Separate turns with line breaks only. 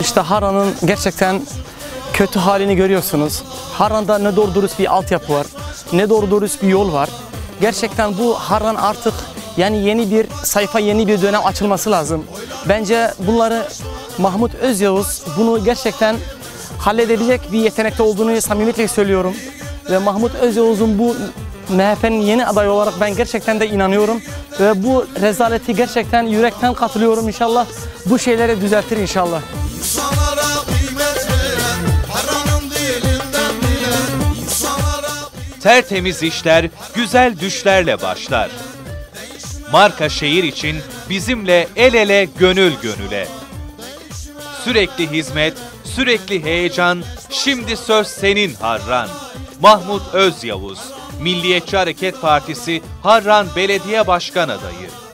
İşte Harran'ın gerçekten kötü halini görüyorsunuz. Harran'da ne doğru dürüst bir altyapı var, ne doğru dürüst bir yol var. Gerçekten bu Harran artık yani yeni bir sayfa, yeni bir dönem açılması lazım. Bence bunları Mahmut Özyavuz bunu gerçekten halledebilecek bir yetenekte olduğunu samimiyetle söylüyorum. Ve Mahmut Özyavuz'un bu MHP'nin yeni adayı olarak ben gerçekten de inanıyorum. Ve bu rezaleti gerçekten yürekten katılıyorum inşallah. Bu şeyleri düzeltir inşallah.
İnsanlara kıymet veren, haramın dilinden bilen, insanlara
Tertemiz işler güzel düşlerle başlar. Marka şehir için bizimle el ele gönül gönüle. Sürekli hizmet, sürekli heyecan, şimdi söz senin Harran. Mahmut Özyavuz, Milliyetçi Hareket Partisi Harran Belediye Başkan Adayı.